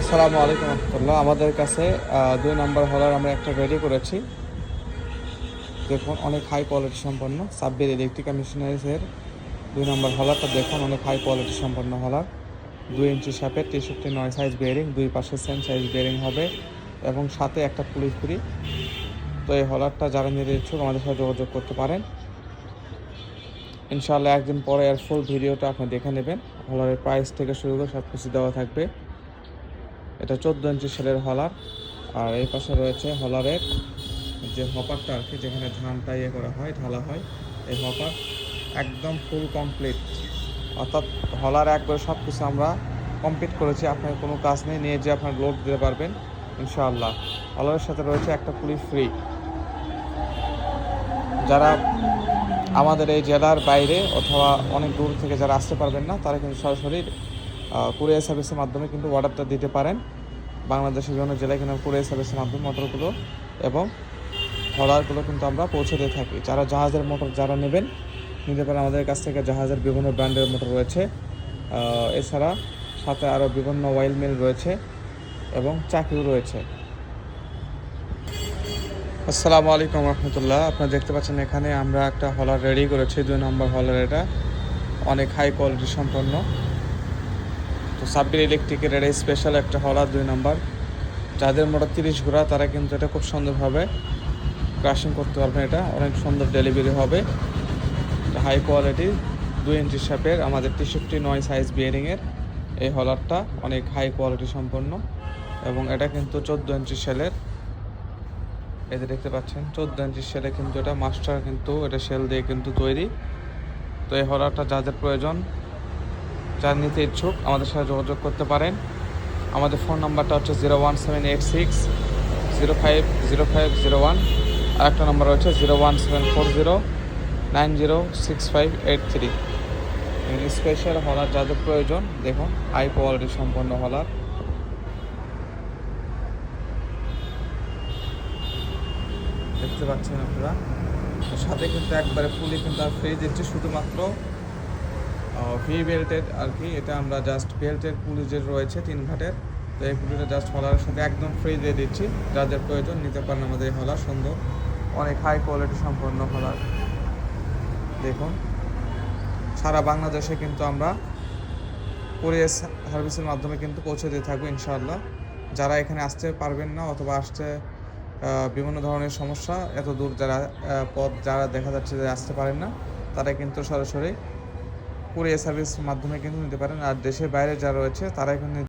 আসসালামু আলাইকুম রহমতুল্লাহ। আমাদের কাছে দুই নম্বর হলার আমরা একটা রেডি করেছি। দেখুন, অনেক হাই কোয়ালিটি সম্পন্ন। সাব্বির ইলেকট্রিক্যাল মেশিনারিজের দুই নম্বর হলারটা দেখুন, অনেক হাই কোয়ালিটি সম্পন্ন হলার দুই ইঞ্চি শাপের তেষট্টি, নয় সাইজ বেয়ারিং দুই পাশে সেম সাইজ বেয়ারিং হবে এবং সাথে একটা পুলিশ ফ্রি তো এই হলারটা যারা নিতে ইচ্ছুক, আমাদের সাথে যোগাযোগ করতে পারেন। ইনশাআল্লাহ একদিন পরে এর ফুল ভিডিওটা আপনি দেখে নেবেন। হলারের প্রাইস থেকে শুরু করে সব কিছু দেওয়া থাকবে। এটা চোদ্দ ইঞ্চি সেলের হলার। আর এই পাশে রয়েছে হলারের যে হপারটা আর কি, যেখানে ধানটা ইয়ে করা হয়, ঢালা হয়, এই হপার একদম ফুল কমপ্লিট অর্থাৎ হলার একবারে সব কিছু আমরা কমপ্লিট করেছি, আপনার কোনো কাজ নেই, নিয়ে যে আপনার লোড দিতে পারবেন, ইনশাআল্লাহ। হলারের সাথে রয়েছে একটা পুলিশ ফ্রি যারা আমাদের এই জেলার বাইরে অথবা অনেক দূর থেকে যারা আসতে পারবেন না, তারা কিন্তু সরাসরি কুরিয়ার সার্ভিসের মাধ্যমে কিন্তু অর্ডারটা দিতে পারেন। বাংলাদেশের বিভিন্ন জেলায় কিন্তু কুরিয়ার সার্ভিসের মাধ্যমে মোটরগুলো এবং হলারগুলো কিন্তু আমরা পৌঁছে দিয়ে থাকি। যারা জাহাজের মোটর যারা নেবেন, নিতে পারেন আমাদের কাছ থেকে। জাহাজের বিভিন্ন ব্র্যান্ডের মোটর রয়েছে। এছাড়া সাথে আরও বিভিন্ন অয়েল মিল রয়েছে এবং চাকরিও রয়েছে। আসসালামু আলাইকুম রহমতুল্লাহ। আপনারা দেখতে পাচ্ছেন এখানে আমরা একটা হলার রেডি করেছি। দুই নম্বর হলার এটা অনেক হাই কোয়ালিটি সম্পন্ন। তো সাব্বির ইলেকট্রিকের এটা স্পেশাল একটা হলার দুই নম্বর যাদের মোটর তিরিশ ঘোড়া, তারা কিন্তু এটা খুব সুন্দরভাবে ক্রাশিং করতে পারবেন এটা। অনেক সুন্দর ডেলিভারি হবে। হাই কোয়ালিটি দুই ইঞ্চি শেপের আমাদের তেষট্টি নয় সাইজ বিয়ারিংয়ের এই হলারটা অনেক হাই কোয়ালিটি সম্পন্ন। এবং এটা কিন্তু চোদ্দ ইঞ্চি সেলের যে দেখতে পাচ্ছেন, চোদ্দ ইঞ্চি সেলে কিন্তু এটা মাস্টার কিন্তু এটা সেল দিয়ে কিন্তু তৈরি। তো এই হলারটা যাদের প্রয়োজন যার নিতে ইচ্ছুক, আমাদের সাথে যোগাযোগ করতে পারেন। আমাদের ফোন নাম্বারটা হচ্ছে zero one seven eight six, zero five zero five, zero one আর একটা নাম্বার হচ্ছে zero one seven four zero, nine zero, six five, eight three. Special হলার যাদের প্রয়োজন, দেখুন হাই কোয়ালিটি সম্পন্ন হলার দেখতে পাচ্ছেন আপনারা। সাথে কিন্তু একবারে ফুলি কিন্তু আর ফ্রি দিচ্ছে শুধুমাত্র ভি বেল্টের আর কি, এটা আমরা জাস্ট বেল্টের পুলি যে রয়েছে তিন ঘাটের, তো এই পুলিটা জাস্ট হলারের সাথে একদম ফ্রি দিয়ে দিচ্ছি। যাদের প্রয়োজন নিতে পারেন আমাদের এই হলার সুন্দর। অনেক হাই কোয়ালিটি সম্পন্ন হলার দেখুন, সারা বাংলাদেশে কিন্তু আমরা কোরিয়ার সার্ভিসের মাধ্যমে কিন্তু পৌঁছে দিয়ে থাকব ইনশাআল্লাহ। যারা এখানে আসতে পারবেন না অথবা আসতে বিভিন্ন ধরনের সমস্যা এত দূর যারা পথ যারা দেখা যাচ্ছে যে আসতে পারেন না, তারা কিন্তু সরাসরি কুরিয়ার সার্ভিস মাধ্যমে কিন্তু নিতে পারেন। আর দেশের বাইরে যারা রয়েছে তারা কিন্তু